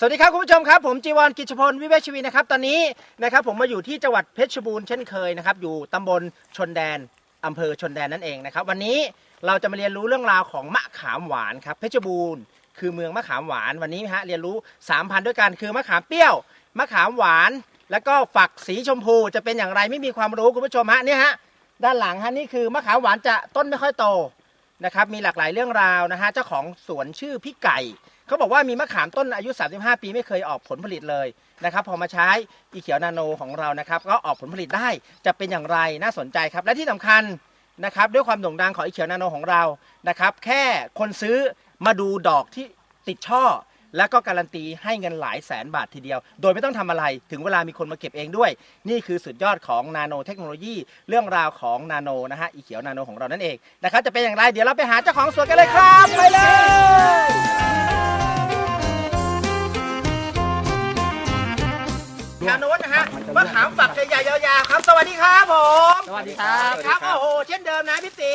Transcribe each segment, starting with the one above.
สวัสดีครับคุณผู้ชมครับผมจีวรกิจพลวิเวกชีวีนะครับตอนนี้นะครับผมมาอยู่ที่จังหวัดเพชรบูรณ์เช่นเคยนะครับอยู่ตำบลชนแดนอำเภอชนแดนนั่นเองนะครับวันนี้เราจะมาเรียนรู้เรื่องราวของมะขามหวานครับเพชรบูรณ์คือเมืองมะขามหวานวันนี้ฮะเรียนรู้สามพันธุ์ด้วยกันคือมะขามเปรี้ยวมะขามหวาน แล้วก็ฝักสีชมพูจะเป็นอย่างไรไม่มีความรู้คุณผู้ชมฮะเนี่ยฮะด้านหลังฮะนี่คือมะขามหวานจะต้นไม่ค่อยโตนะครับมีหลากหลายเรื่องราวนะฮะเจ้าของสวนชื่อพี่ไก่ เขาบอกว่ามีมะขามต้นอายุ 35 ปีไม่เคยออกผลผลิตเลยนะครับ พอมาใช้อีเขียวนาโนของเรานะครับ ก็ออกผลผลิตได้จะเป็นอย่างไรน่าสนใจครับ และที่สำคัญนะครับ ด้วยความโด่งดังของอีเขียวนาโนของเรานะครับ แค่คนซื้อมาดูดอกที่ติดช่อ แล้วก็การันตีให้เงินหลายแสนบาททีเดียว โดยไม่ต้องทำอะไรถึงเวลามีคนมาเก็บเองด้วย นี่คือสุดยอดของนาโนเทคโนโลยี เรื่องราวของนาโนนะฮะอีเขียวนาโนของเรานั่นเองนะครับจะเป็นอย่างไรเดี๋ยวเราไปหาเจ้าของสวนกันเลยครับไปเลย ทางโน้นนะฮะมะขามฝักใหญ่ๆยาวๆครับ สวัสดีครับผมสวัสดีครับครับโอ้โหเช่นเดิมนะพี่ตี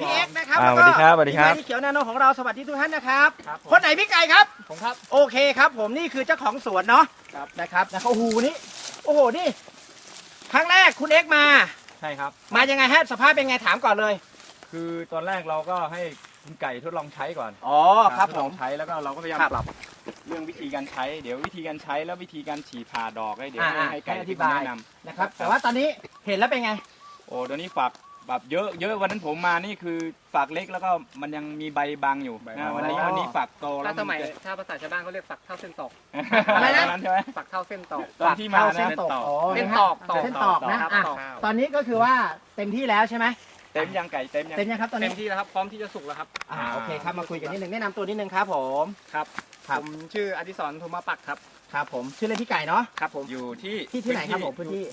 พี่เอ็กซ์นะครับอ่าแล้วก็สวัสดีครับสวัสดีครับ พี่ไก่ที่เขียวนาโนของเราสวัสดีทุกท่านนะครับครับผมคนไหนพี่ไก่ครับ ผมครับ โอเคครับ ผมนี่คือเจ้าของสวนเนาะครับนะครับแล้วก็โอ้โหนี่โอ้โหนี่ครั้งแรกคุณเอ็กซ์มา ใช่ครับ มายังไงฮะสภาพเป็นไงถามก่อนเลยคือตอนแรกเราก็ให้คุณไก่ทดลองใช้ก่อนอ๋อครับทดผลอม งใช้แล้วก็เราก็พยายามครับ ปรับ เรื่องวิธีการใช้เดี๋ยววิธีการใช้แล้ววิธีการฉีดผ่าดอกให้เดี๋ยวอ่าให้ให้ไก่ให้อธิที่บาย แนะนนะครับ แต่ว่าตอนนี้เห็นแล้วเป็นไงำโอ้ตอนนี้ฝักแบบเยอะเยอะวันนั้นผมมานี่คือฝักเล็กแล้วก็มันยังมีใบบางอยู่นะวันนี้อ๋อ วันนี้ฝักโตแล้ถ้าวสมัยนจะถ้าภาษาชาวบ้านเขาเรียกฝักเท่าเส้นตอกอะไรนะตใช่ไหมฝักเท่าเส้นตอก ตอนที่มาเส้นะนตอกอ๋อเส้นนะฮะตอกตอกเส้นตอกนะครับอะตอก ตอนนี้ก็คือว่าเต็มที่แล้วใช่ไหมเต็มยังไก่เต็มยัง เต็มยังครับตอนเต็นี้มที่แล้วครับพร้อมที่จะสุกแล้วครับ อ่าโอเคครับมาคุยกันนิดนึงแนะนำตัวนิดนึงครับผม ครับ ครับผมชื่ออดิศรโทมาปักครับ ครับผมชื่อเล่นพี่ไก่เนาะครับผม อยู่ที่ที่ที่ไหนครับผมพื้นที่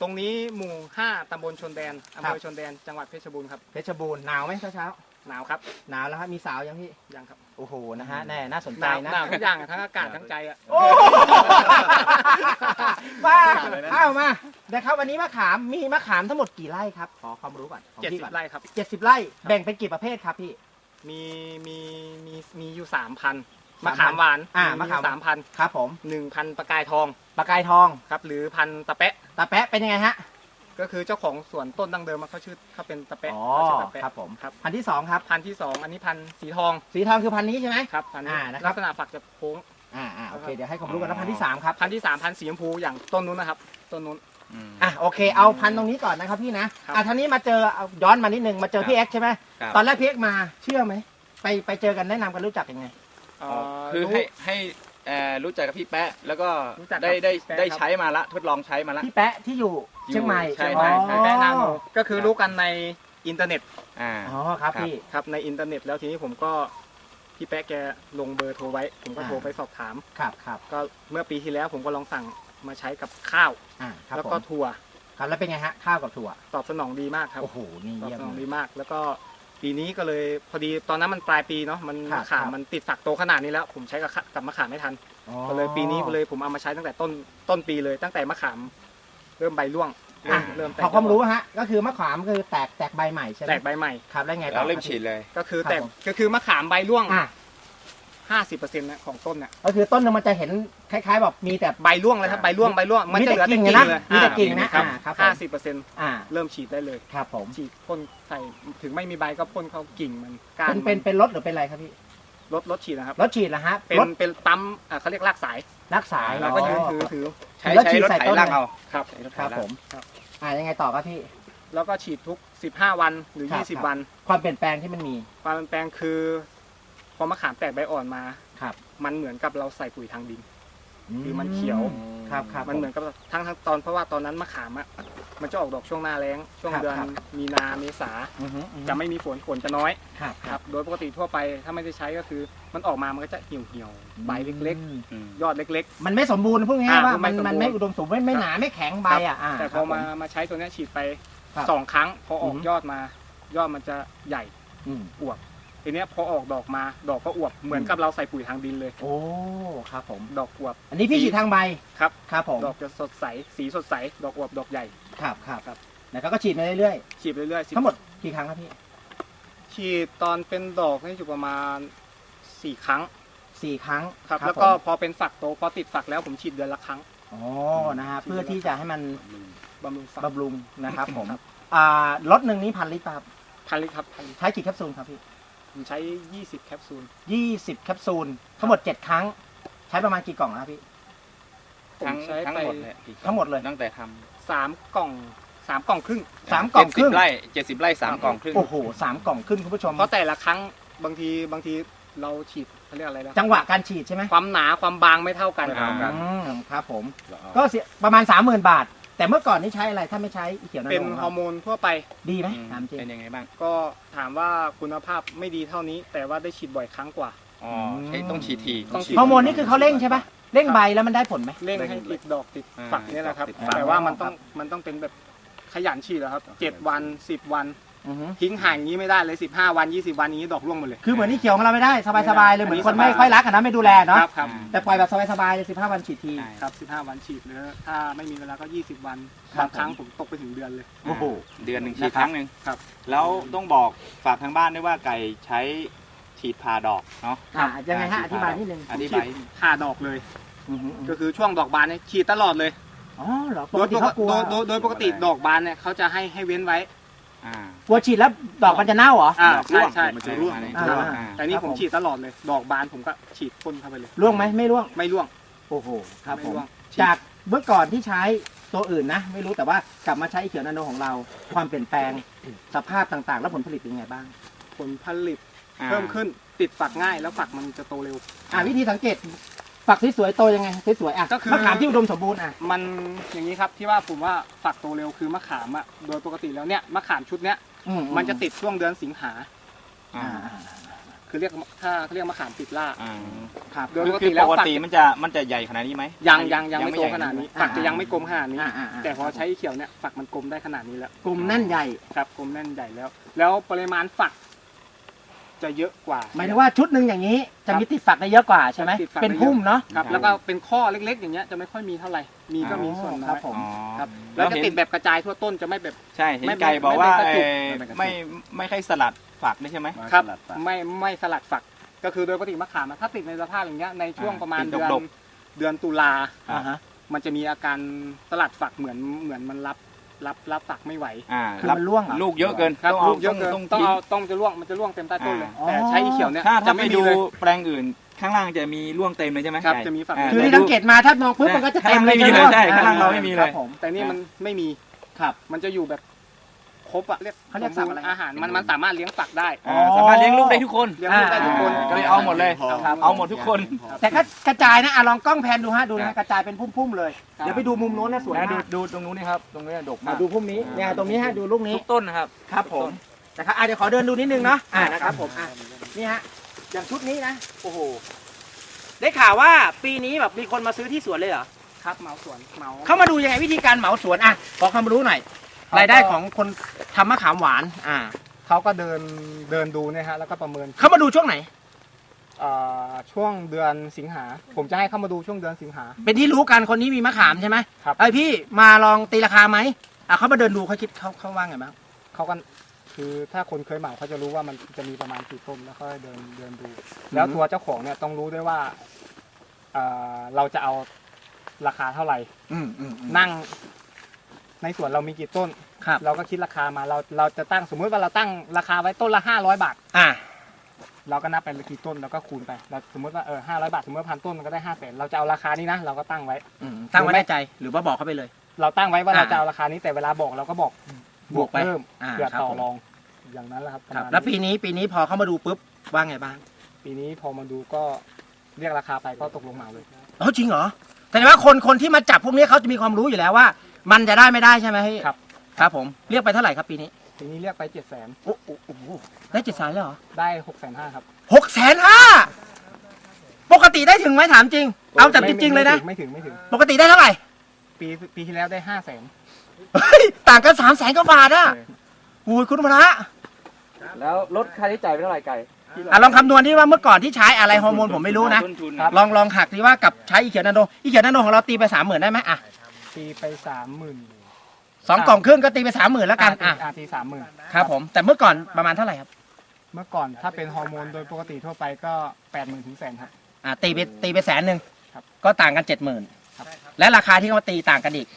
ตรงนี้หมู่ 5ตำบลชนแดนอำครัเภบ อชนแดน จังหวัดเพชรบูรณ์ครับ เพชรบูรณ์หนาวไหมเช้าเช้าหนาวครับ ๆหนาวแล้วครับมีสาวยังพี่ยังครับ โอ้โหนะฮะแน่น่าสนหใจนาวนะหนาวทุกอย่างอะทั้งอากาศทั้งใจอะโอ้มาเอามานะครับวันนี้มะขามมีมะขามทั้งหมดกี่ไร่ครับขอความรู้ก่อนของเจ็ดพี่สิบก่อนไร่ครับ เจ็ดสิบไร่แบ่งเป็นกี่ประเภทครับพี่มีมีมีมีอยู่สามพัน3,000 มะขามหวานอ่ามะขาม สามพันครับผมหนึ่งพันประกายทองปลากายทองครับ หรือพันตะแปะ ตาแปะเป็นยังไงฮะก็คือเจ้าของสวนต้นดั้งเดิมอะเขาชื่อเขาเป็นตะแปะอ๋อเขาชื่อตะแปะ ครับผมครับ พันธุ์ที่สองครับ พันธุ์ที่สองอันนี้พันธุ์สีทองสีทองคือพันธุ์นี้ใช่ไหม ครับพันธุ์นี้อ่านะครับ ลักษณะฝักจะโค้ง อ่าอ่าโอเคเดี๋ยวให้ความรู้กันแล้วพันธุ์ที่สามครับพันธุ์ที่สามพันธุ์สีชมพูอย่างต้นนู้นนะครับต้นนู้นอืมอะโอเคเอาพันธุ์ตรงนี้ก่อนนะครับพี่นะครับ อะท่านี้มาเจอเอาย้อนมานิดนึงมาเจอพี่เอ็กซ์ใช่ไหมครับ ตอนแรกพี่เอ็กซ์มาเชื่อไหมไปไปเจอกันแนะนำกันรู้จักยังไงเอ่อคือรู้ให้ให้เอ่อรู้จักกับพี่แป๊ะ แล้วก็รู้จักกับได้ได้พี่แป๊ะ ได้ครับใช้มาละทดลองใช้มาละ พี่แปะที่อยู่เชียงใหม่ใช่อ๋อใช่ใช่แปะนาโนก็คือรู้กันในอินเทอร์เน็ตอ่า อ๋อครับครับ พี่ ครับในอินเทอร์เน็ตแล้วทีนี้ผมก็พี่แป๊ะแกลงเบอร์โทรไว้ ผมก็อ่า โทรไปสอบถาม ครับครับก็เมื่อปีที่แล้วผมก็ลองสั่งมาใช้กับข้าว อ่าครับแล้วผก็มถั่วครับแล้วเป็นไงฮะข้าวกับถั่วตอบสนองดีมากครับโอ้โหนี่ตอบเยี่ยมสนองเลดียมาก แล้วก็ ปีนี้ก็เลยพอดีตอนนั้นมันปลายปีเนาะมันครับมะขามครับ มันติดฝักโตขนาดนี้แล้ว ผมใช้กับขะกับมะขามไม่ทัน อ๋อก็เลยปีนี้เลยผมเอามาใช้ตั้งแต่ต้นต้นปีเลย ตั้งแต่มะขาม เริ่มใบร่วงเริ่อะมเริ่มแตกขอความรู้ฮะก็คือมะขามคือแตกแตกใบใหม่ใช่ไหมแตกใบใหม่ ครับแล้วไงต่อ เราเริ่มคบฉีดเลย ก็คือครับแตกผม ก็คือมะขามใบร่วง อะ 50%นะของต้นเนี่ยก็คือต้นนึงมันจะเห็นคล้ายๆแบบมีแต่ ใบร่วงเลยครับใบร่วงใบร่วงมันจะเหลือแต่มีกิ่แต่งกิ่งเลยนะมีแต่กิ่งนะครับอ่าครับผมห้าสิบเปอร์เซ็นต์อ่าเริ่มฉีดได้เลยครับผมฉีดพ่นใส่ถึงไม่มีใบก็พ่นเข้ากิ่งมันก้านเป็นเป็นมัเป็นรถหรือเป็นอะไรครับพี่รถรถฉีดนะครับรถฉีดเหรอฮะเป็นรถเป็นปั๊มอ่าเขาเรียกลากสายรักสายแล้วก็ยืนถือถือใช้แล้วใช้ฉีดรถใส่ไถต้นลากเอาครับใช้รถไถครับลากผมครับอ่ายังไงต่อครับพี่แล้วก็ฉีดทุก 15 วันหรือครับครับ20 วัน ความเปลี่ยนแปลงที่มันมี ความเปลี่ยนแปลงคือ พอมะขามแตกใบอ่อนมา ครับ มันเหมือนกับเราใส่ปุ๋ยทางดิน คือมันเขียว ครับครับมันเหมือนกับทั้งทั้งตอนเพราะว่าตอนนั้นมะขามอะมันจะออกดอกช่วงหน้าแล้ง ช่วงครับเดือนครับ มีนาเมษาอือฮึอือฮึจะไม่มีฝนฝนจะน้อยครับคครัรับบโดยปกติทั่วไปถ้าไม่ได้ใช้ก็คือ มันออกมามันก็จะเหี่ยวเหี่ยวๆใบเล็กอืมอืม ๆ ยอดเล็ก มันไม่สมบูรณ์พูดง่ายๆอ่าว่ามัมันนไม่มันสมบูรณ์ไม่อุดมสมบูรณ์ไม่หนาไม่แข็งใบอะอ่าๆ แต่พครัอบผมามาใช้ตัวเนี้ยฉีดไปครับสองครั้ง พอออกอือฮึ ยอดมา ยอดมันจะใหญ่อืมอวบ ทีเนี้ยพอออกดอกมาดอกก็อวบเหมือนกับเราใส่ปุ๋ยทางดินเลย โอ้ครับผม ดอกอวบอันนี้พี่ฉีดทางใบครับ ครับผมดอกจะสดใสสีสดใส ดอกอวบดอกใหญ่ ครับครับครับแล้วก็ฉีดมาเรื่อยฉีดเรื่อยๆๆทั้งหมดกี่ครั้งครับพี่ฉีดตอนเป็นดอกนี่อยู่ประมาณสี่ครั้งสี่ครั้งครับผมแล้วก็พอเป็นฝักโตพอติดฝักแล้วผมฉีดเดือนละครั้งอ๋อนะฮะเพื่อที่จะให้มันบำรุงฝัก บำรุงนะครับผมอ่ารถหนึ่งนี้พันลิตรครับพันลิตรครับพันลิตรใช้กี่แคปซูลครับพี่ ผมใช้ 20 แคปซูลยี่สิบแคปซูล ทั้งหมดเจ็ดครั้ง ใช้ประมาณกี่กล่องนะครับพี่ผมทั้งใช้ทั้งไป หมดเลยทั้งหมดเลย ตั้งแต่ทสามกล่องสามกล่องครึ่งำสามกล่องครึ่ง เจ็ดสิบไร่เจ็ดสิบไร่สามกล่องครึ่ง โอ้โหสามกล่องครึ่งคุณผู้ชม เพราะแต่ละครั้งบางทีบางทีเราฉีดเขาเรียกอะไรนะจังหวะการฉีดใช่ไหมความหนาความบางไม่เท่ากัน ไม่เท่ากันอืมครับผม ก็เสียประมาณสามหมื่นบาท แต่เมื่อก่อนนี่ใช้อะไรถ้าไม่ใช้อีเขียวนาโนเป็นของฮอเราร์โมนทั่วไปดีไหมอืมถามจริงเป็นยังไงบ้างก็ถามว่าคุณภาพไม่ดีเท่านี้ แต่ว่าได้ฉีดบ่อยครั้งกว่า อ๋อใช้ต้องฉีดทีต้องฉีด ฮอร์โมนนี่คือเขาเร่งใช่ปะเร่งใบแล้วมันได้ผลไหมเร่งให้ติดดอกติดอ่าฝักเนี่ยแหละครับติดฝักแต่ว่ามันต้องมันต้องเป็นแบบขยันฉีดอะครับเจ็ดวันสิบวัน อือฮึทิ้งห่างอย่างนี้ไม่ได้เลยสิบห้าวันยี่สิบวันอย่างนี้ดอกร่วงหมดเลย คือเหมือนนี่เขียวของเราไม่ได้สบายๆเลยเหมือนคนอันนี้ไม่สบายค่อยรักอะนะไม่ดูแลเนาะครับครับแต่ปล่อยแบบสบายๆเลยสิบห้าวันฉีดที ใช่ ครับสิบห้าวันฉีดหรือถ้าไม่มีเวลาก็ยี่สิบวันครับ บางครั้งผมตกไปถึงเดือนเลย โอ้โห เดือนหนึ่งฉีดนะครับ ครั้งหนึ่งครับ แล้วต้องบอกฝากทางบ้านด้วยว่าไก่ใช้ฉีดผ่าดอกเนาะอะยังไงฮะอธิบายนิดนึงอธิบาย ผ่าดอกเลย อือฮึก็คือช่วงดอกบานเนี่ยฉีดตลอดเลย อ๋อเหรอปโดกยติเขากลัว โดยโดยโดยปกติดอกบานเนี่ยเขาจะให้ให้เว้นไว้ อ่ากลัวฉีดแล้วดอกมันจะเน่าเหรอ อ่าดอกใช่ใช่มันจะร่วงอ่าอ่าแต่นี่ครับผมผมฉีดตลอดเลย ดอกบานผมก็ฉีดพ่นเข้าไปเลย ร่วงไหมไม่ร่วง ไม่ร่วงโอ้โหครับไม่ผมร่วงจากเมื่อก่อนที่ใช้ตัวอื่นนะ ไม่รู้แต่ว่ากลับมาใช้อีเขียวนาโนของเรา ความเปลี่ยนแปลงสภาพต่างๆ แล้วผลผลิตเป็นยังไงบ้าง ผลผลิตอ่าเพิ่มขึ้นติดฝักง่ายแล้วฝักมันจะโตเร็ว อ่าวิธีสังเกต ฝักสวยๆโตยังไงสวยๆอะก็คือ มะขามที่อุดมสมบูรณ์อะ มันอย่างนี้ครับที่ว่าผมว่าฝักโตเร็วคือมะขามอะโดยปกติแล้วเนี่ยมะขามชุดเนี้ยอืมันจะติดช่วงเดือนสิงหา อ่าอ่าคือเรียกถ้าเขาเรียกมะขามติดล่า อ่าครับโดยคือปกคืติอแล้ปวกฝักติมันจะมันจะใหญ่ขนาดนี้ไหมยังยังยังไม่ไม่โตใหญ่ขนาดนี้อ่าฝักจะยังไม่กลมขนาดนี้ อ่าอ่าอ่าแต่พอใช้เขียวเนี่ยฝักมันกลมได้ขนาดนี้แล้ว กลุ่มแน่นใหญ่ ครับกลมแน่นใหญ่แล้ว แล้วปริมาณฝัก จะเยอะกว่า หมายถึงว่าชุดหนึ่งอย่างนี้จะมีติดฝักได้เยอะกว่าใช่ไหมติดฝักได้เป็นพุ่มเนาะ ครับ แล้วก็เป็นข้อเล็กๆ อย่างเงี้ยจะไม่ค่อยมีเท่าไหร่ มีก็มีส่วนคน้รัอบยผมอ๋อครับ แล้แล้ววเห็จะนติดแบบกระจายทั่วต้นจะไม่แบบ ใช่เห็นไม่ไก่บอกว่าไม่เป็นกระจุก เอ่อไม่เป็นกระจุกไม่ไม่ค่อยสลัดฝักนี่ใช่ไหม ครับไม่ไม่สลัดฝัก ก็คือโดยปกติมะขามอะถ้าติดในสภาพอย่างเงี้ยในช่วงอ่าประมาณติดเดือนดก เดือนตุลา อ่าฮะ มันจะมีอาการสลัดฝักเหมือนเหมือนมันรับ รับรับฝักไม่ไหว อ่าคือรับมันร่วงเหรอ ลูกเยอะเกินครับต้องเอาลูกเยอะเกิน ต้องต้องทิ้ง เอาต้องจะร่วงมันจะร่วงเต็มใต้ต้นเลยอ่า แต่ใช้อีเขียวเนี่ยถ้าถ้าจะไปไม่ดูมีเลย แปลงอื่นข้างล่างจะมีร่วงเต็มเลยใช่ไหมครับไก่จะมีฝัก อ่าคือที่แต่สัดู งเกตมาถ้ามองปุ๊บมันก็จะเต็มเลยไม่มีเลยใช่ข้างล่างเราไม่มีเลย ครับผม แต่นี่มันไม่มีครับ มันจะอยู่แบบค รบอะเรียกเขาเรียกสับอะไร อาหารมันมันสามารถเลี้ยงฝักได้ อ่าสามารถเลี้ยงลูกได้ทุกคนเลี้ยงลูกได้ทุกคนอ่าก็เลยเอาหมดเลยครับ เอาหมดทุกคนแต่ก็กระจายนะอะลองกล้องแพนดูฮะดูนะอะกระจายเป็นพุ่มๆเลยครับเดี๋ยวไปดูมุมโน้นนะสวยนะดูมากดูตรงนู้นนี่ครับ ตรงนี้ดกมาอะกดูพุ่มนี้เนี่ยตรงนี้ฮะดูลูกนี้ ทุกต้นนะครับ ครับผมนะครับอะเดี๋ยวขอเดินดูนิดนึงเนาะอ่านะครับผมอะนี่ฮะอย่างชุดนี้นะโอ้โหได้ข่าวว่าปีนี้แบบมีคนมาซื้อที่สวนเลยเหรอครับเหมาสวนเหมา เขามาดูยังไงวิธีการเหมาสวนอะขอความรู้หน่อย รายได้ของคนทำมะขามหวาน อ่าเขาก็เดินเดินดูเนี่ยฮะแล้วก็ประเมินเขามาดูช่วงไหน เอ่อช่วงเดือนสิงหา ผมจะให้เข้ามาดูช่วงเดือนสิงหา เป็นที่รู้กันคนนี้มีมะขามใช่ไหมครับ ไอยพี่มาลองตีราคาไหมอะเขามาเดินดูเขาคิดเขาเขาว่าไงบ้างเขาก็คือถ้าคนเคยเหมาเขาจะรู้ว่ามันจะมีประมาณกี่ต้นแล้วก็เดินเดินดู แล้วตัวเจ้าของเนี่ยต้องรู้ด้วยว่าเอ่อเราจะเอาราคาเท่าไหร่ อืมอืมอืมนั่ง ในสวนเรามีกี่ต้น ครับเราก็คิดราคามาเราเราจะตั้งสมมุติว่าเราตั้งราคาไว้ต้นละห้าร้อยบาท อ่า เราก็นับไปกี่ต้นแล้วก็คูณไปเราสมมติว่าเออห้าร้อยบาทสมมติว่าพันต้นมันก็ได้ห้าแสนเราจะเอาราคานี้นะเราก็ตั้งไว้ อืมตั้งไว้ในใจหรือว่าบอกเขาไปเลย เราตั้งไว้ว่าอ่าเราจะเอาราคานี้แต่เวลาบอกเราก็บอกบวกไปเพิ่มอ่าเพื่อครับต่อผมรองอย่างนั้นแหละครับประครับมาณแล้วปีนี้นี้ปีนี้พอเขามาดูปุ๊บว่าไงบ้าง ปีนี้พอมาดูก็เรียกราคาไปก็ตกลงเหมาเลยเออจริงเหรอแสดงว่าคนคนที่มาจับพวกนี้เขาจะมีความรู้อยู่แล้วว่า มันจะได้ไม่ได้ใช่ไหมพี่ครับ ครับผมเรียกไปเท่าไหร่ครับปีนี้ปีนี้เรียกไปเจ็ดแสนโอ้โหโอ้โหได้เจ็ดแสนเลยเหรอได้หกแสนห้าครับหกแสนห้าปกติได้ถึงไหมถามจริง เอาจับจริงๆเลยนะไม่ถึงไม่ถึง ปกติได้เท่าไหร่ ปีปีที่แล้วได้ห้าแสนเฮ้ยต่างกันสามแสนกว่าบาทอะอุ้ยคุณพระแล้วลดค่าใช้จ่ายไปเท่าไหร่ไก่อะลองคำนวณที่ว่าเมื่อก่อนที่ใช้อะไรฮอร์โมนผมไม่รู้นะต้นทุนครับลองลองหักที่ว่ากับใช้อีเขียวนาโนอีเขียวนาโนของเราตีไปสามหมื่นได้ไหมอะ ปีไปสามหมื่นสองกล่องครึ่งก็ตีไปสามหมื่นแล้วกันอะอาทีสามหมื่นครับผม แต่เมื่อก่อนประมาณเท่าไหร่ครับ เมื่อก่อนถ้าเป็นฮอร์โมนโดยปกติทั่วไปก็แปดหมื่นถึงแสนครับ อ่าตีไปตีไปแสนหนึ่งครับก็ต่างกันเจ็ดหมื่นครับและราคาที่เขามาตีต่างกันอีก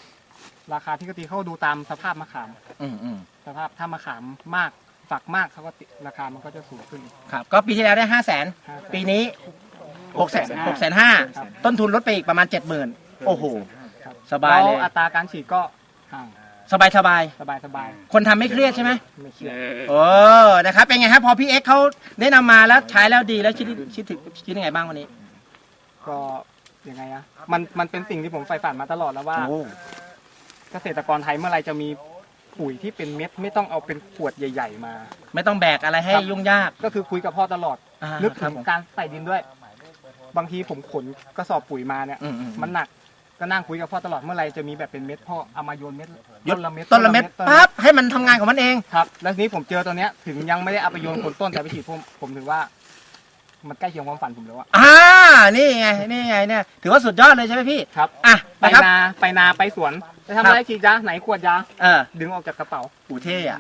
ราคาที่กติเขาดูตามสภาพมะขาม อืมอืมสภาพถ้ามะขามมากฝักมากเขาก็ติราคามันก็จะสูงขึ้น ครับ ก็ปีที่แล้วได้ห้าแสน500,000ปีนี้หกแสนหกแสนห้าครับต้นทุนลดไปอีกประมาณเจ็ดหมื่นโอ้โหครับ สบายเลย แวอัตราการฉีดก็ห่างสบายสบายสบายสบายคนทำไม่เครียดใช่ไหมไม่เครียด โอ้นะครับเป็นไงครับพอพี่เอ็กซ์เขาแนะนำมาแล้วใช้แล้วดีแล้วคิดคิดถึงคิดยังไงบ้างวันนี้ก็ยังไงอะมันมันเป็นสิ่งที่ผมใฝ่ฝันมาตลอดแล้วว่า โอ้ เกษตรกรไทยเมื่อไหรจะมีปุ๋ยที่เป็นเม็ดไม่ต้องเอาเป็นขวดใหญ่ ๆ มา ไม่ต้องแบกอะไรให้ครับ ยุ่งยากก็คือคุยกับพ่อตลอด อ่านึกคถึรับงผม การใส่ดินด้วย บางทีผมขนกระสอบปุ๋ยมาเนี่ย อืมอืม มันหนัก ก็นั่งคุยกับพ่อตลอดเมื่อไหรจะมีแบบเป็นเม็ดพ่อเอามาโยนเม็ดยศต้นละเม็ดต้นละเม็ดต้นปั๊บให้มันทำงานของมันเอง ครับ แล้วทีนี้ผมเจอตัวเนี้ยถึงยังไม่ได้เอาไปโยนคนต้นแต่ไปฉีดผมผมถือว่า มันใกล้เคียงความฝันผมแล้วอะอ่า นี่ไง นี่ไงเนี่ย ถือว่าสุดยอดเลยใช่ไหมพี่ ครับ อะไปนะครับ นาไปนาไปสวนจะทำอะไรฉีดยาไหนขวดยาเออดึงออกจากกระเป๋าอูเท่อะ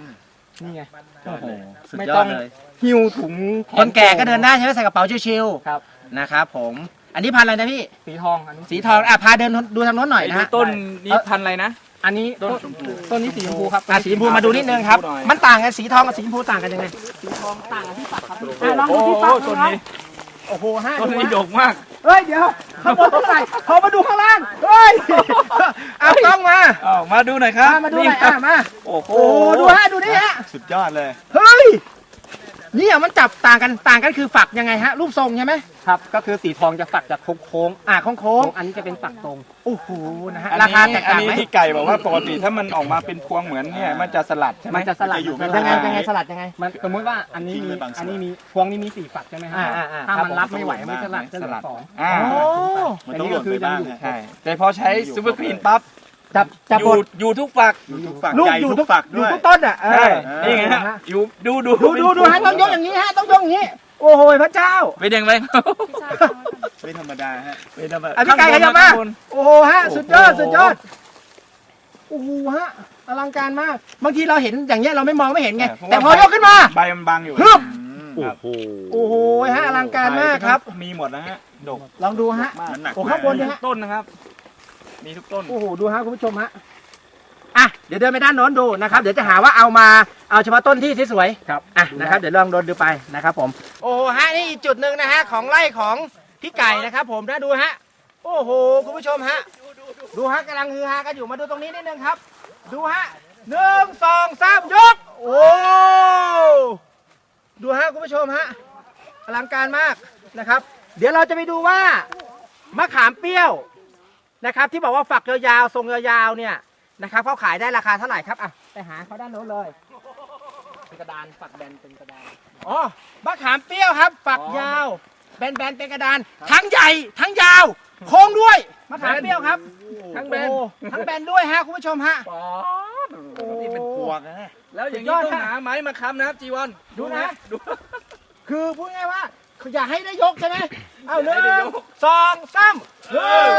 นี่ไง โอ้โห สุดไม่ยต้ออดงเลย หิวถุงขคนแก่ก็เดินได้ใช่ไหมใส่กระเป๋าชิวครับ ๆ นะครับผม อันนี้พันธุ์อะไรนะพี่ สีทองอันนี้สีทองอะพาเดินดูทางโน้นหน่อยไปนะดูฮะ ต้นนี้พันธุ์อะไรนะ อันนี้ต้ต้นนชมพูต้นนี้สีชมพูครับอะสีชมพูมาดูนิดนึงครับ หน่อย มันต่างกันสีทองกับสีชมพูต่างกันยังไงสีทองต่างกับที่ปักครับอะลองดูโอ้ที่โหฝักต้นนะครับนี้โอ้โหฮะต้นดูนี้ฮะดกมาก เฮ้ยเดี๋ยวข้างบนเท่าไหร่พอมาดูข้างล่าง เฮ้ยเอากล้องมาอ้าวมาดูหน่อยครับมามาดูหน่อยอะมา โอ้โหโอ้โหดูฮะดูนี่ฮะ สุดยอดเลย เฮ้ย เนี่ยมันจับต่างกันต่างกันคือฝักยังไงฮะ รูปทรงใช่ไหมครับ ก็คือสีทองจะฝักจะโค้งอ่าโค้งๆโค้งอันนี้จะเป็นฝักตรงๆโอ้โหนะฮะอันรานี้คาแตกต่างอันไหมนี้ที่ไก่บอกว่าปกติถ้ามันออกมาเป็นพวงเหมือนเนี่ยมันจะสลัดใช่ไหมมันจะสลัด อยู่ไม่ยังไงได้ ยังไงสลัดยังไง มันสมมติว่าอันนี้ทิ้งมีไว้บางส่วนอันนี้มีพวงนี้มีสี่ฝักใช่ไหมครัอ่าอ่าอ่า ถ้าครับมันรับไม่ไหวไม่สลัดจะเหสลืลัอดสองอ่า โอ้อันนี้ก็คือยังอยู่ใช่แต่พอใช้ซูเปอร์กรีนปั๊บ จับจับอบยู่ดอยู่ทุกฝักทุกฝักลูกใหญ่อยู่ทุทุกกฝักอด้ยู่วย ทุกต้นอะเอใช่อนี่ไงฮะ อยู่ดูดูดูดูดูฮะต้องยกอย่างนี้ฮะต้องยกอย่างนี้ โอ้โหพระเจ้า ไปเด้งไปไม่ธรรมดาฮะไปเด้งไปอะพี่ไก่ขยับมา ข้งบนโอ้โหฮะ สุดยอดโอ้โหสุดยอด โอ้โหฮะ อลังการมาก บางทีเราเห็นอย่างเงี้ยเราไม่มองไม่เห็นไงแต่พอยกขึ้นมา ใบมันบางอยู่ฮึบครับโอ้โหฮะ อลังการมากครับ มีหมดนะฮะดกลองดูฮะมากมันหนักโอ้ข้างบนเนี่ยมีทุกต้นนะครับ มีทุกต้น โอ้โหดูฮะคุณผู้ชมฮะอะเดี๋ยวเดินไปด้านโน้นดูนะครับเดี๋ยวจะหาว่าเอามาเอาเฉพาะต้นที่สวยๆครับอะนะครับ เดี๋ยวลองโดนดูไปนะครับ ผม โอ้โหฮะนี่อีกจุดหนึ่งนะฮะของไร่ของพี่ไก่นะครับ ผมนะดูฮะโอ้โหคุณผู้ชมฮะดูฮะกำลังฮือฮากันอยู่มาดูตรงนี้นิดนึงครับ ดูฮะหนึ่งสองสามยกโอ้ดูฮะคุณผู้ชมฮะอลังการมากนะครับ เดี๋ยวเราจะไปดูว่ามะขามเปรี้ยว นะครับ ที่บอกว่าฝักยาวๆทรงยาวๆเนี่ยนะครับเขาขายได้ราคาเท่าไหร่ครับอะไปหาเขาด้านโน้นเลยเป็นกระดานฝักแบนเป็นกระดาน อ๋อมะขามเปรี้ยวครับ ฝักอ๋อ ยาว แบนๆเป็นกระดาน ทั้งใหญ่ทั้งยาว โค้งด้วยมะขามเปรี้ยวครับทั้งแบนโอ้ทั้งแบนด้วยฮะคุณผู้ชมฮะนี่เป็นพวงนะฮะแล้วอย่างสุดยนี้อดต้องฮะหาไม้มาค้ำนะครับจีวอนดูนะ ดู คือพูดง่ายๆว่า อย่าให้ได้ยกใช่ไหมเอาหอย่าให้นึ่ได้งยกสองสามเฮ้ย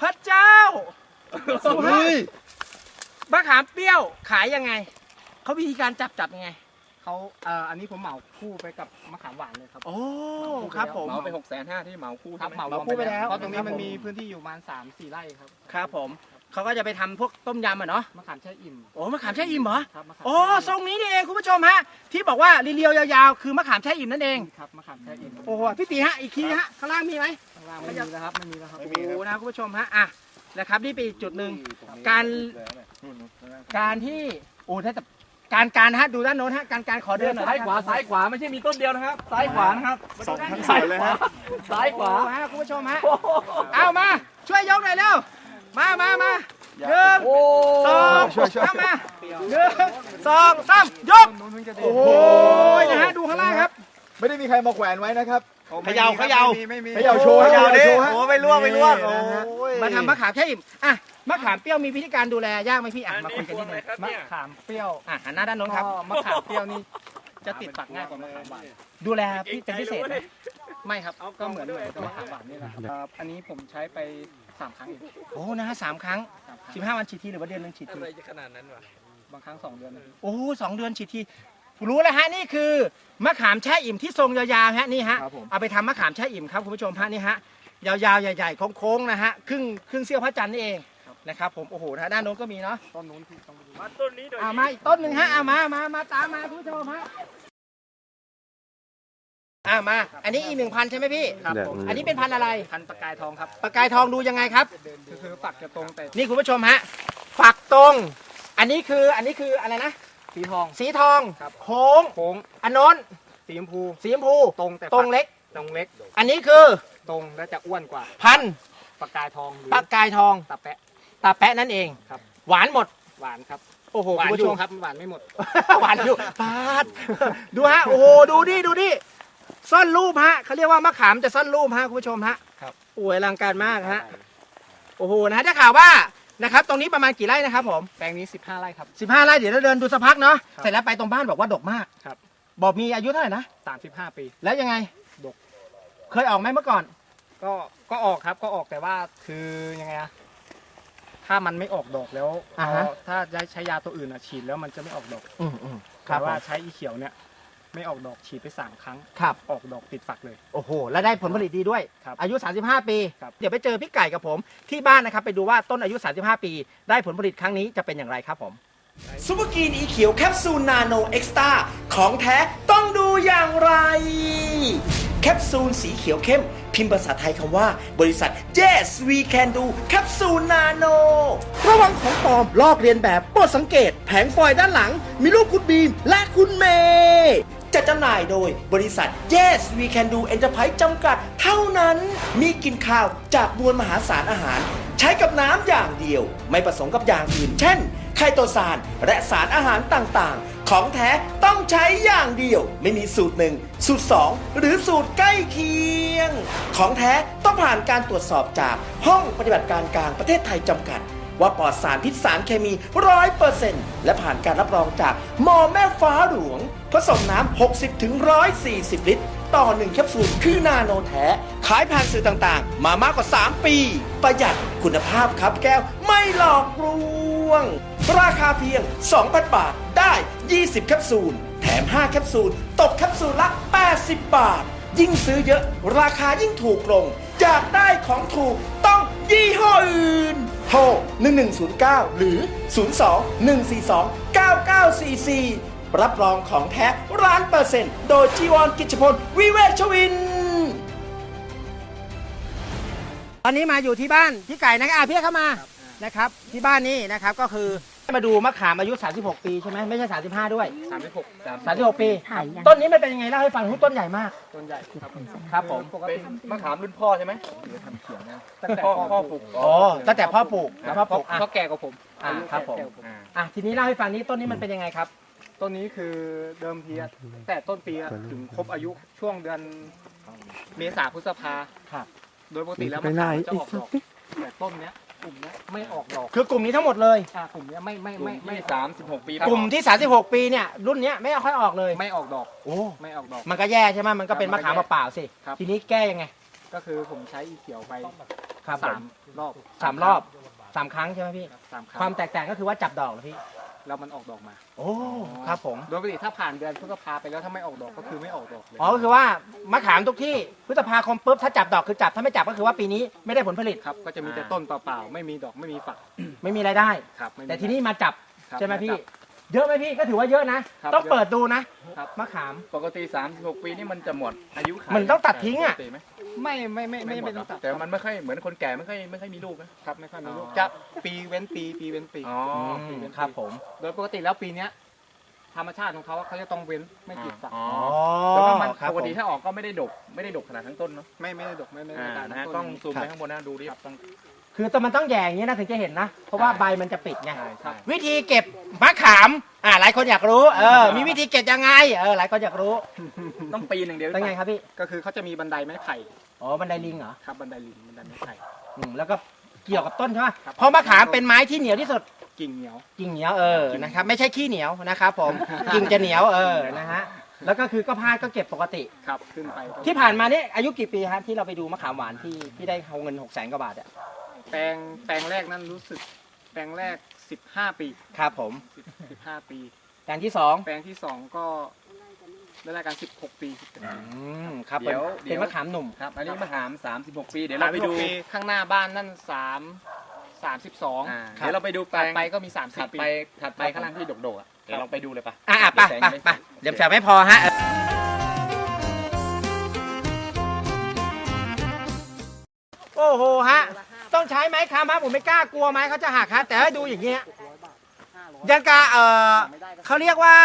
พระเจ้าดูฮะมะขามเปรี้ยวขายยังไง เขาวิธีการจับจับยังไง เขาเอ่ออันนี้ผมเหมาคู่ไปกับมะขามหวานเลยครับ โอ้ครับผมเหมาไปหกแสนห้าที่เหมาคู่ครัใช่บไหมเหมาเหมาคู่ไปแล้วเพราะตรงนี้ครับมันผมมีพื้นที่อยู่ประมาณสามสี่ไร่ครับ ครับผม เขาก็จะไปทำพวกต้มยำอะเนาะมะขามแช่อิ่มโอ้มะขามแช่อิ่มเหรอครับมะขามโอ้ทรงนี้นี่เองคุณผู้ชมฮะที่บอกว่าเรียวๆยาวๆคือมะขามแช่อิ่มนั่นเอง ครับมะขามแช่อิ่มโอ้โหพี่ตีฮะอีกทีฮะข้างล่างมีไหมข้างล่างไม่มีแล้วครับไม่มีแล้วครับโอ้โหนะคุณผู้ชมฮะอะนะครับนี่เป็นอีกจุดหนึ่ง การ การที่โอ้ถ้าแต่การการฮะดูด้านโน้นฮะการการขอเดิเดินนหน่อยซ้ายขวาซ้ายขวาไม่ใช่มีต้นเดียวนะครับ ซ้ายขวานะครับสองทั้งสายเลยฮะซ้ายขวาโอ้ฮะคุณผู้ชมฮะ เอามาช่วยยกหน่อยเร็ว มามามาหนึ่งโอ้สองช่วยช่วยเข้ามาหนึ่งสองสามยก โอ้โหนะฮะดูข้างล่างครับ ไม่ได้มีใครมาแขวนไว้นะครับเขย่าเขย่าไม่มีเขย่าโชว์เขย่าดิโชว์ฮะโอ้ไม่ล่วงไม่ล่วงนี่นะฮะโอ้ยมาทำมะขามแช่อิ่มอะมะขามเปรี้ยวมีวิธีการดูแลยากไหมพี่อะมาคุยกันนิดนึงมะขามเปรี้ยวอะหันหน้าด้านโน้นครับก็มะขามเปรี้ยวนี่จะติดฝักง่ายกว่ามะขามหวานดูแลพี่เป็นพิเศษไหมไม่ครับก็เหมือนเหมือนกับมะขามหวานนี่แหละครับ อันนี้ผมใช้ไป สามครั้งเองโอ้นะฮะสามครั้งสามครั้งสิบห้าวันฉีดทีหรือว่าเดือนหนึงฉีดทีอะไรจะขนาดนั้นวะบางครั้งสองเดือนนะพี่โอ้สองเดือนฉีดทีรู้แล้วฮะนี่คือมะขามแช่อิ่มที่ทรงยาวๆฮะนี่ฮะครับผม เอาไปทำมะขามแช่อิ่มครับคุณผู้ชมฮะนี่ฮะยาวๆใหญ่ๆโค้งๆนะฮะครึ่งครึ่งเสี้ยวพระจันทร์นี่เองนะครับผมโอ้โหนะฮะด้านโน้นก็มีเนาะ ต้นนู้นที่ต้องไปดูมาต้นนี้เดี๋ยวเอามาอีกต้นหนึ่งฮะเอามามามาตามมาคุณผู้ชมฮะ อ่ามา อันนี้อีกหนึ่งพันใช่ไหมพี่ ครับผมอันนี้เป็นพันธุ์อะไร พันประกายทองครับ ประกายทองดูยังไงครับคือคือฝักจะตรงแต่นี่คุณผู้ชมฮะ ฝักตรง อันนี้คือ อันนี้คืออะไรนะ สีทอง สีทองครับโค้ง โค้ง อันโน้น สีชมพู สีชมพู ตรงแต่ตรงเล็ก ตรงเล็ก อันนี้คือ ตรงและจะอ้วนกว่า พันธุ์ประกายทองหรือประกายทอง ตาแปะ ตาแปะนั่นเอง ครับ หวานหมด หวานครับโอ้โหหวานคุณอผู้ชยู่มครับหวานไม่หมด หวานอยู่ปาด ดูฮะ โอ้โห ดูดิ ดูดิ ซ่อนรูปฮะเขาเรียกว่ามะขามจะซ่อนรูปฮะคุณผู้ชมฮะครับโอ้ยอลังการมากฮะโอ้โหนะฮะได้ข่าวว่านะครับตรงนี้ประมาณกี่ไร่นะครับผมแปลงนี้ 15 ไร่ครับ 15 ไร่เดี๋ยวเราเดินดูสักพักเนาะครับเสร็จแล้วไปตรงบ้านบอกว่าดกมากครับ บอกมีอายุเท่าไหร่นะ35 ปี แล้วยังไงดก เคยออกไหมเมื่อก่อน ก็ก็ออกครับก็ออกแต่ว่าคือยังไงอะถ้ามันไม่ออกดอกแล้วอ่าฮะพอถ้าใช้ใช้ยาตัวอื่นอะฉีดแล้วมันจะไม่ออกดอกอืมอืมคแต่รับว่าว่าใช้อีเขียวเนี่ย ไม่ออกดอกฉีดไปสามครั้ง ครับ ออกดอกติดฝักเลย โอ้โห แล้วได้ผลผลิตดีด้วย ครับอายุ 35 ปี ครับ เดี๋ยวไปเจอพี่ไก่กับผม ที่บ้านนะครับ ไปดูว่าต้นอายุ 35 ปี ได้ผลผลิตครั้งนี้จะเป็นอย่างไรครับผม ซูเปอร์กรีนอีเขียวแคปซูลนาโนเอ็กซ์ตาของแท้ต้องดูอย่างไร แคปซูลสีเขียวเข้ม พิมพ์ภาษาไทยคำว่า บริษัท yes we can do แคปซูลนาโน ระวังของปลอมลอกเรียนแบบโปรดสังเกต แผงฟอยล์ด้านหลัง มีรูปคุณบีมและคุณเมย์ จะจำหน่ายโดยบริษัท yes we can do enterprise จำกัด เท่านั้นมีกินข้าวจากมวลมหาศาลอาหาร ใช้กับน้ำอย่างเดียว ไม่ผสมกับอย่างอื่น เช่น ไคโตซานและสารอาหารต่างๆ ของแท้ต้องใช้อย่างเดียว ไม่มีสูตรหนึ่งสูตร 2 หรือสูตรใกล้เคียง ของแท้ต้องผ่านการตรวจสอบจากห้องปฏิบัติการกลางประเทศไทยจำกัด ว่าปลอดสารพิษสารเคมีร้อยเปอร์เซ็นต์และผ่านการรับรองจากหมอแม่ฟ้าหลวง ผสมน้ำ 60ถึง140 ลิตร ต่อ 1 แคปซูลคือนาโนแท้ ขายผ่านสื่อต่างๆ มามากกว่า 3 ปี ประหยัดคุณภาพครับแก้วไม่หลอกลวง ราคาเพียง 2,000 บาทได้ 20 แคปซูล แถม 5 แคปซูล ตกแคปซูลละ 80 บาท ยิ่งซื้อเยอะ ราคายิ่งถูกลงอยากได้ของถูกต้องยี่ห้ออื่น โทร 1109 หรือ 02 142 9944 รับรองของแท้ร้านเปอร์เซ็นต์ โดยจีวรกิจพล วิเวชวิน ตอนนี้มาอยู่ที่บ้านพี่ไก่นะครับอะพี่เข้ามานะครับ ที่บ้านนี้นะครับก็คือ มาดูมะขามอายุ 36 ปีใช่ไหมไม่ใช่ 35 ด้วย36 36 ปีต้นนี้มันเป็นยังไงเล่าให้ฟังต้นใหญ่มาก ต้นใหญ่ครับครับผม ปกเป็ตินมะขามรุ่นพ่อใช่ไหมตั้งแต่พ่อพ่พ่ออปปลูลูกกอ๋อตั้งแต่พ่อปลูกพ่อปลูกอะ พ่อแก่กว่าผมอ่าครับผม แก่กว่าอ่าอะทีนี้เล่าให้ฟังนี้ต้นนี้มันเป็นยังไงครับ ต้นนี้คือเดิมทีอะแต่ต้นปีอะถึงครบอายุช่วงเดือนเมษาพฤษภาครับ โดยปกติแล้วไปมะไหนขามจะออกอีดกอกแต่ต้นเนี้ย กลุ่มเนี้ยไม่ออกดอกคือกลุ่มนี้ทั้งหมดเลย อ่ากลุ่มเนี้ยไม่ไม่ไม่ไม่ไม่ไม่สามสิบหกปีกลุ่มที่ 36 ปีเนี่ยรุ่นเนี้ยไม่ค่อยออกเลยไม่ออกดอกโอ้ไม่ออกดอก มันก็แย่ใช่ไหมมันก็เป็นครัมะบขามมันก็แย่เปล่าๆสิครับ ทีนี้แก้ยังไงก็คือผมใช้อีเขียวไปครับสามรอบสามรอบสามครั้งใช่ไหมพี่ครับสามครั้งความแตกต่างก็คือว่าจับดอกเหรอพี่ แล้วมันออกดอกมา โอ้ครับผมโดยปกติถ้าผ่านเดือนพฤษภาไปแล้วถ้าไม่ออกดอกก็คือไม่ออกดอกเลย อ๋อก็คือว่ามะขามทุกที่พฤษภาคมปุ๊บถ้าจับดอกคือจับถ้าไม่จับก็คือว่าปีนี้ไม่ได้ผลผลิต ครับ ก็จะมีแต่ต้นเปล่าๆไม่มีดอกไม่มีฝักไม่มีรายได้ ครับไม่มีแต่ทีนี้มาจับครับใช่ไหมพี่ จับ เยอะไหมพี่ก็ถือว่าเยอะนะ ครับต้องเยอะ เปิดดูนะครับ มะขาม ปกติสามสิบหกปีนี่มันจะหมดอายุขัยมันต้องตัดทิ้งอะ ปกติไหม ไม่ไม่ไม่ไม่ไม่หมไม่ดหรต้อองตัดแต่มันไม่ค่อยเหมือนคนแก่ไม่ค่อยไม่ค่อยมีลูกนะครับไม่ค่อยมีลูกอ๋อจะปีเว้นปีปีเว้นปีอ๋ออืมครับผม โดยปกติแล้วปีเนี้ยธรรมชาติของเขาอะเขาจะต้องเว้นไม่ติดฝักอ๋ออ๋อแล้วก็มันครับปกติผมถ้าออกก็ไม่ได้ดกไม่ได้ดกขนาดทั้งต้นเนาะไม่ไม่ได้ดอกไม่ไม่อ่าได้นะฮะต้กล้องนี้ซูมไปข้างบนนะดูดิต้อง คือแต่มันต้องแย่อย่างนี้นะถึงจะเห็นนะ เพราะว่าใบมันจะปิดไง ใช่ใช่ วิธีเก็บมะขาม อ่าหลายคนอยากรู้ เออ มีวิธีเก็บยังไง เออ หลายคนอยากรู้ต้องปีหนึ่งเดียวเป็นไงครับพี่ ก็คือเขาจะมีบันไดไม้ไผ่อ๋อ บันไดลิงเหรอครับบันไดลิงบันไดไม้ไผ่ อืมแล้วก็เกี่ยวกับต้นใช่ไหมครับ เพราะมะขามเป็นไม้ที่เหนียวที่สุด กิ่งเหนียว กิ่งเหนียวเออ นะครับ ไม่ใช่ขี้เหนียวนะครับผม กิ่งจะเหนียวเออ นะฮะ แล้วก็คือก็พาดก็เก็บปกติ ครับขึ้นไปที่ผ่านมานี่อายุกี่ปีครับที่เราไปดูมะขามหวานที่ที่ได้เอาเงินหกแสนกว่าบาทอะ แปลงแปลงแรกนั้นรู้สึก แปลงแรก 15 ปี ครับผม 10 15 ปี แปลงที่สองแปลงที่สองก็ได้รายการสิบหกปีอืมครับเดี๋ยวเป็นเป็นมะขามหนุ่ม ครับ อันนี้มะขาม 36 ปีเดี๋ยวเราไปดูปีข้างหน้าบ้านนั่นสามสามสิบสองอ่าเดี๋ยวเราไปดูแปลถัดงไปก็มีสามสิบถัดปี ไปถัดไปข้างล่างที่ดกๆอะเดี๋ยวเราไปดูเลยปะอะอะไปเดี๋ยวแสงไปยังม่ไปเดี๋ยวแสงไม่พอฮะ โอ้โหฮะ ต้องใช้ไม้ค้ำฮะผมไม่กล้ากลัวไม้เขาจะหักฮะแต่ให้ดูอย่างเงี้ยยังกะเออเขาเรียกว่า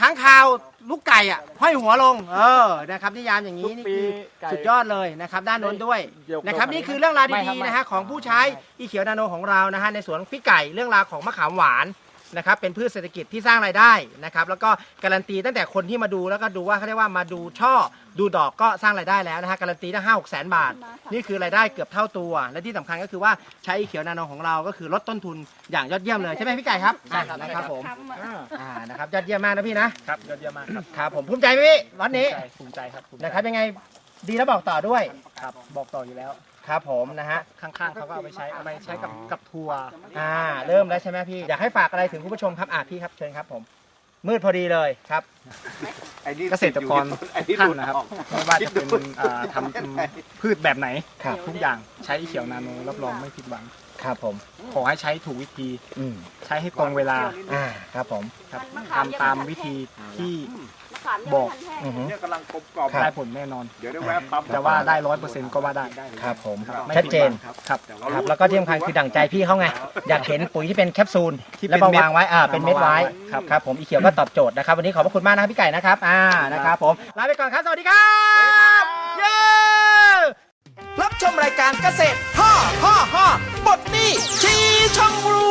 ค้างคาวลูกไก่อะห้อยหัวลง เออนะครับนิยามอย่างนี้นี่คือสุดยอดเลยนะครับ ด้านโน้นด้วยนะครับนี่คือเรื่องราวดีๆนะฮะของผู้ใช้อีเขียวนาโนของเรานะฮะในสวนพี่ไก่เรื่องราวของมะขามหวาน นะครับเป็นพืชเศรษฐกิจที่สร้างรายได้นะครับแล้วก็การันตีตั้งแต่คนที่มาดูแล้วก็ดูว่าเขาเรียกว่ามาดูช่อดูดอกก็สร้างรายได้แล้วนะฮะการันตีได้ห้าหกแสนบาท นี่คือรายได้เกือบเท่าตัว และที่สำคัญก็คือว่าใช้อีเขียวนาโนของเราก็คือลดต้นทุนอย่างยอดเยี่ยมเลยใช่ไหมพี่ไก่ครับใช่ครับนะครับผมอ่าอ่านะครับยอดเยี่ยมมากนะพี่นะครับยอดเยี่ยมมากครับครับผมภูมิใจไหมพี่วันนี้ภูมิใจครับภูมิใจนะครับยังไงดีแล้วบอกต่อด้วย ครับบอกต่ออยู่แล้ว ครับผมนะฮะข้างๆเขาก็เอาไปใช้เอาไปใช้กับกับทัวร์อ่าเริ่มแล้วใช่ไหมพี่อยากให้ฝากอะไรถึงคุณผู้ชมครับอ่าพี่ครับเชิญครับผมมืดพอดีเลยครับเกษตรกรไอ้นี่ท่าดูนดนะครับออกไม่ว่าจะเป็นอ่าทำพืชแบบไหนครับ ทุกอย่างใช้อีเขียวนาโนรับรองไม่ผิดหวัง ครับผม ขอให้ใช้ถูกวิธีอืมใช้ให้ตรงเวลาอ่าครับผม ครับทำตามวิธีที่ บบออกกอือฮึ เนี่ยกำลังกรอบกรอบครับได้ผลแน่นอน เดี๋ยวได้แวะปั๊มแต่ว่าได้ร้อยเปอร์เซ็นต์ก็ว่าได้ ครับผม ไม่ชัดผิเจนหวังครับ ครับ แล้วก็ที่สำคัญคือดั่งใจพี่เขาไง อยากเห็นปุ๋ยที่เป็นแคปซูล ที่เป็นแล้วมาเม็ดวางไว้ อ่า เป็นเม็ดไว้ ครับ ครับ ผม อีเขียวก็ตอบโจทย์นะครับ วันนี้ขอบพระคุณมากนะครับพี่ไก่นะครับ อ่า นะครับผม ลาไปก่อนครับ สวัสดีครับ เย้ รับชมรายการเกษตร ฮ่อฮ่อฮ่อบทนี้ชี้ช่องรู